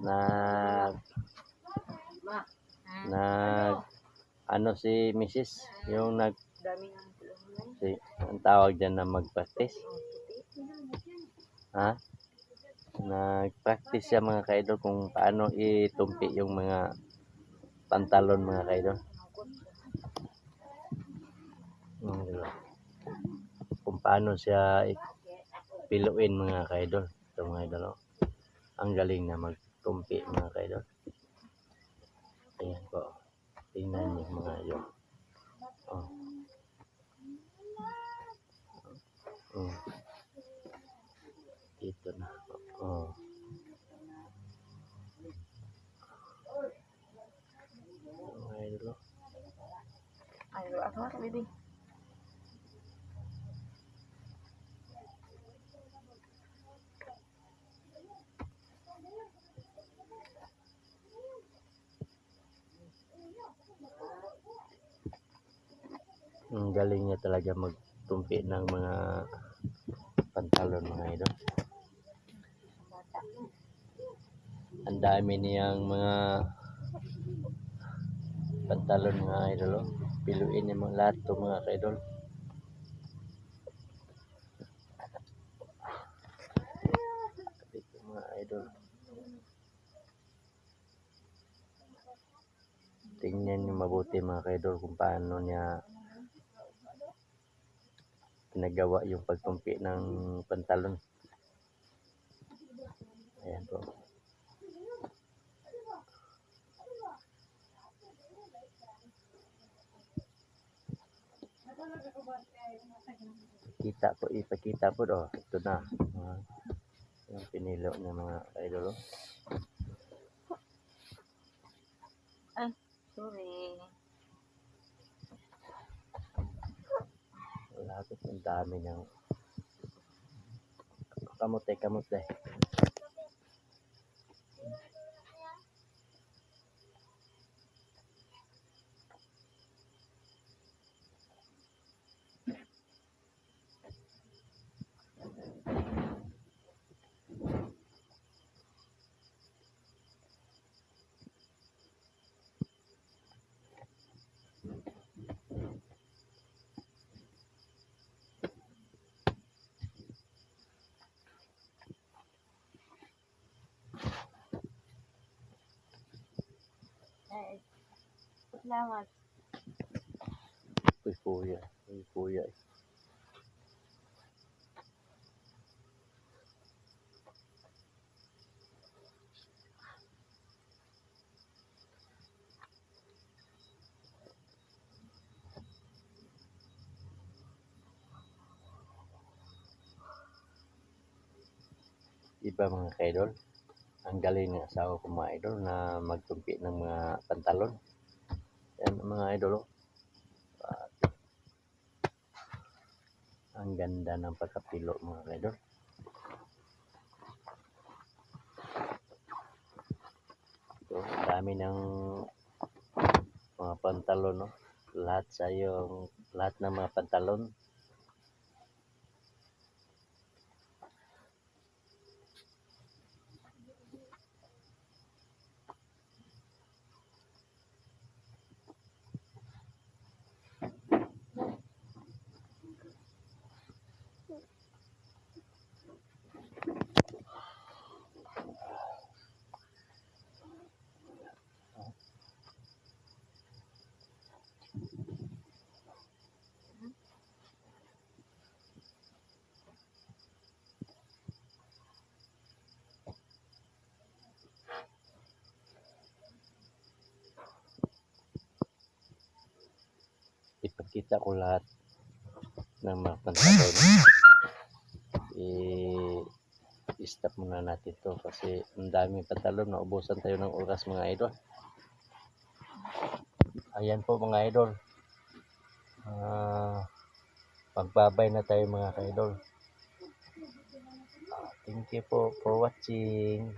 nag nag ano si Mrs. yung nag si, ang tawag dyan na mag-practice. Ha? Nag-practice siya mga kaidol kung paano itumpi yung mga pantalon mga kaidol. Mm, diba? Kung paano siya piluin mga kaidol. Ito mga idol. oh. Ang galing na magtumpi mga kaidol. Ayan po. Tingnan niyo mga idol. Oh. Oh. Dito na. Oh. Mga idol. oh. Ay, ako ako, Ang galing niya talaga magtumpi ng mga pantalon mga idol. Ang dami niyang mga pantalon mga idol. oh. Piluin niya mga lahat to mga idol. Tingnan niyo mabuti mga idol kung paano niya pinagawa yung pagtumpi ng pantalon. Ayan po. Kita po, ipakita po do. Ito na. Ah, yung pinilo ng mga idol. oh. Sorry. Lapit ang dami ng kamote, kamote. Ay, salamat. Uy, kuya. Uy, kuya. Iba mga kaidol. Ang galing ng asawa ko mga idol na magtumpi ng mga pantalon. Yan mga idol. oh. At, ang ganda ng pagkapilo mga idol. Ang dami ng mga pantalon, no? Lahat sa yung lahat ng mga pantalon. Ipakita ko lahat ng mga pantalon. I-stop muna natin to kasi ang daming pantalon. Naubusan tayo ng oras mga idol. Ayan po mga idol. Ah, magbabay na tayo mga idol. Thank you po for watching.